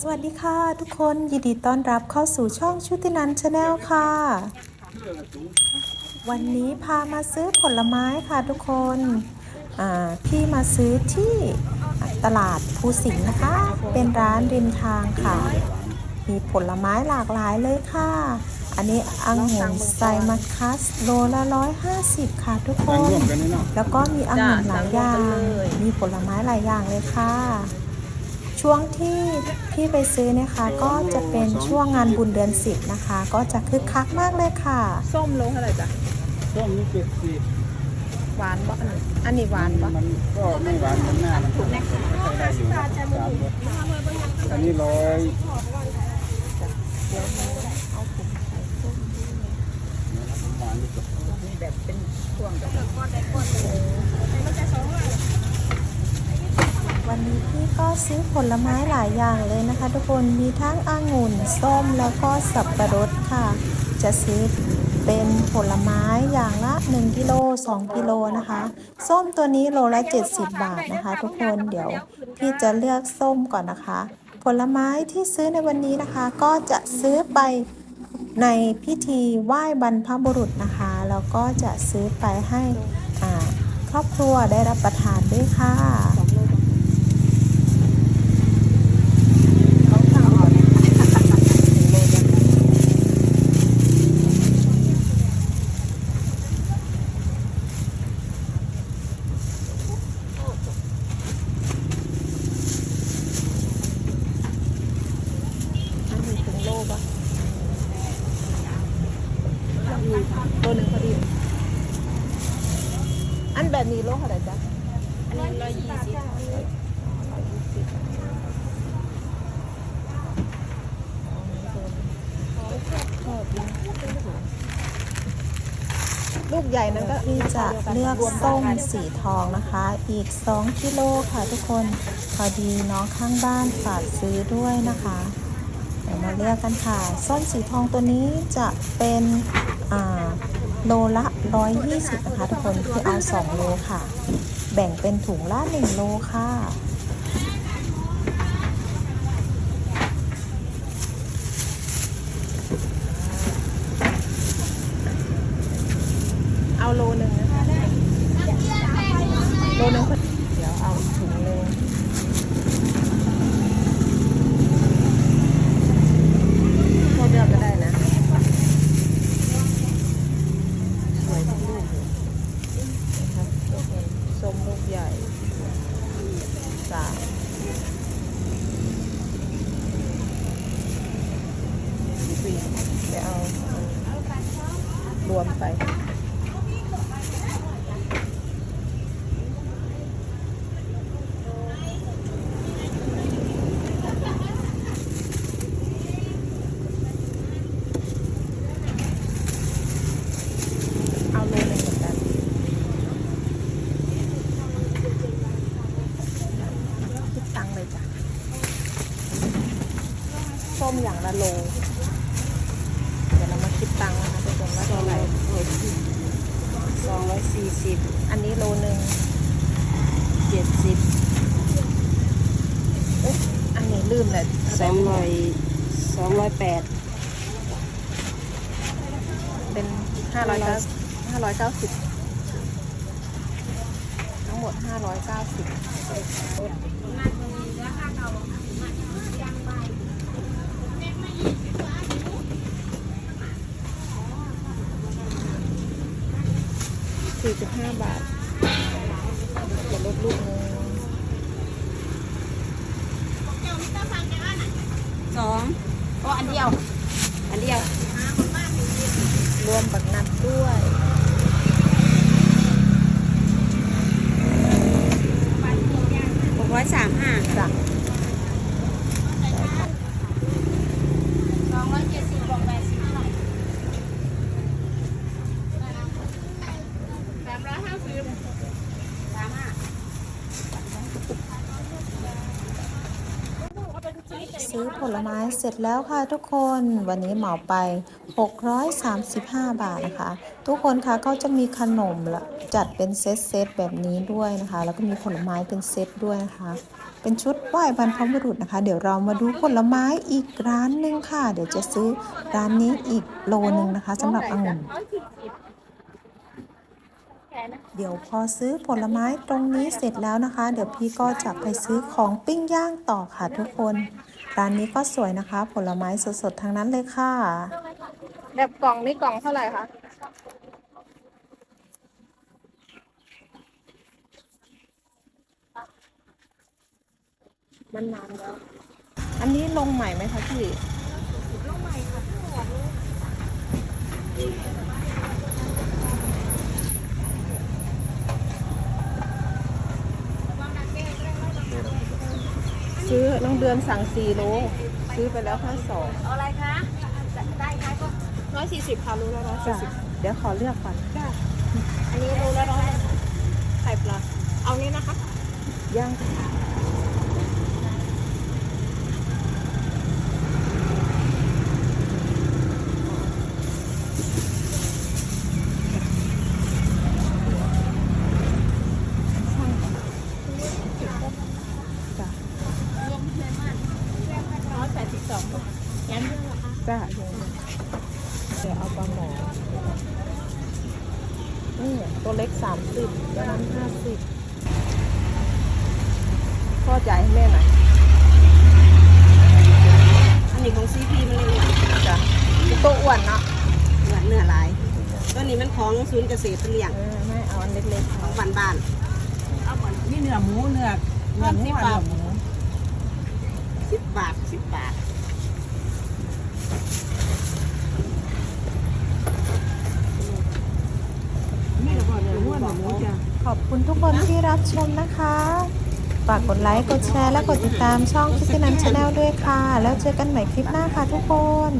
สวัสดีค่ะทุกคนยินดีต้อนรับเข้าสู่ช่องชุตินันชาแนลค่ะ วันนี้พามาซื้อผลไม้ค่ะทุกคนอ่าพี่มาซื้อที่ตลาดภูสิงห์นะคะ เป็นร้านริมทางค่ะ มีผลไม้หลากหลายเลยค่ะ อันนี้องุ่นไซมัสคัสโลละร้อยห้าสิบค่ะทุกคนร่วมกันนี่เนาะแล้วก็มีองุ่นหลายอย่างจ้ะสั่งรวมกันเลยมีผลไม้หลายอย่างเลยค่ะ ช่วงที่พี่ไปซื้อนะคะก็จะเป็นช่วงงานบุญเดือนสิบนะคะ ก็จะคึกคักมากเลยค่ะ ส้มโลเท่าไหร่จ๊ะส้มนี่เจ็ดสิบหวานปะอันนี้อันนี้หวานปะมันก็ไม่หวานมันหน้ามันถูกไม่ใช่ได้อยู่นะสามรสอันนี้ร้อยหวานที่สุดแบบเป็นช่วงจ้ะ วันนี้พี่ก็ซื้อผลไม้หลายอย่างเลยนะคะ ทุกคนมีทั้งองุ่นส้มแล้วก็สับปะรดค่ะ จะซื้อเป็นผลไม้อย่างละ 1กิโล2กิโลนะคะ ส้มตัวนี้โลละ 70 บาทนะคะ ทุกคนเดี๋ยวพี่จะเลือกส้มก่อนนะคะ ผลไม้ที่ซื้อในวันนี้นะคะ ก็จะซื้อไปในพิธีไหว้บรรพบุรุษนะคะแล้วก็จะซื้อไปให้ครอบครัวได้รับประทานด้วยค่ะ อันนี้ถึงโลปะโลหนึ่งพอดี อันแบบนี้โลเท่าไหร่จ๊ะอันนี้ร้อยยี่สิบลูก ใหญ่นั้นก็ที่จะเลือกส้มสีทองนะคะ อีก 2กิโลค่ะทุกคน พอดีน้องข้างบ้านฝากซื้อด้วยนะคะ เดี๋ยวมาเลือกกันค่ะ ส้มสีทองตัวนี้จะเป็นอ่าโลละ 120นะคะทุกคนคือเอา 2 โลค่ะ แบ่งเป็นถุงละ 1 โลค่ะ เอาโลหนึ่งนะคะโลหนึ่งพอดีเดี๋ยวเอาถุงหนึ่งโทษเดียวก็ได้นะสวยทุกลูกเลยนะคะส้มลูกใหญ่สามสี่เดี๋ยวเอารวมไป เอาโลหนึงเหมือนกันคิดตังค์เลยจ้ะ ส้มอย่างละโล เดี๋ยวเรามาคิดตังค์นะคะทุกคนว่าเท่าไหร่สองร้อยสี่สิบอันนี้โลหนึ่งเจ็ดสิบเอ๊ะอันนี้ลืมเลยสองร้อยสองร้อยแปดเป็นห้าร้อยเก้าห้าร้อยเก้าสิบทั้งหมดห้าร้อยเก้าสิบ สี่สิบห้าบาทจะลดลูกนึงสองโอ้อันเดียว อันเดียว รวมบักนัดด้วยหกร้อยสามห้าจ้ะ สองร้อยเจ็ดสิบบอกแปดสิบเท่าไหร่สามร้อยห้าสิบสามห้า ซื้อผลไม้เสร็จแล้วค่ะทุกคนวันนี้เหมาไป 635 บาทนะคะ ทุกคนคะก็จะมีขนมละจัดเป็นเซตเซตแบบนี้ด้วยนะคะ แล้วก็มีผลไม้เป็นเซตด้วยนะคะ เป็นชุดไหว้บรรพบุรุษนะคะ เดี๋ยวเรามาดูผลไม้อีกร้านหนึงค่ะ เดี๋ยวจะซื้อร้านนี้อีกโลนึงนะคะสำหรับองุ่นเดี๋ยวพอซื้อผลไม้ตรงนี้เสร็จแล้วนะคะ เดี๋ยวพี่ก็จะไปซื้อของปิ้งย่างต่อค่ะทุกคน ร้านนี้ก็สวยนะคะ ผลไม้สดๆทั้งนั้นเลยค่ะ แบบกล่องนี่กล่องเท่าไหร่คะมันนานแล้ว อันนี้ลงใหม่ไหมคะพี่ ซื้อน้องเดือนสั่งสี่โลซื้อไปแล้วค่าสองเอาอะไรคะได้ค่ะก็ร้อยสี่สิบค่ะรู้แล้วร้อยสี่สิบเดี๋ยวขอเลือกก่อนอันนี้รู้แล้วร้อยไข่ปลาเอานี้นะคะย่างจ้ะ ร้อยแปดสิบสองงั้นเรื่องเหรอคะ จ้ะเดี๋ยวเดี๋ยวเอาปลาหมอนี่ตัวเล็ก สามสิบตัวนั้นห้าสิบพ่อจ่ายให้แม่หน่อยอันนี้ของซีพีมันเลยจ้ะตัวอ้วนเนาะเหมือนเนื้อลายตัวนี้มันของศูนย์เกษตรเลี้ยงเออไม่เอาอันเล็กๆขเอาองบ้านบ้านๆเอาก่อนนี่เนื้อหมูเนื้อเนื้อหมูสิบบาทสิบบาทสิบบาท นี่แล้วก็เนื้อหมูเนื้อหมูจ้ะ ข อบคุณทุกคนที่รับชมนะคะ ฝากกดไลค์ กดแชร์ และกดติดตามช่องคิดนันชาแนลด้วยค่ะ แล้วเจอกันใหม่คลิปหน้าค่ะทุกคน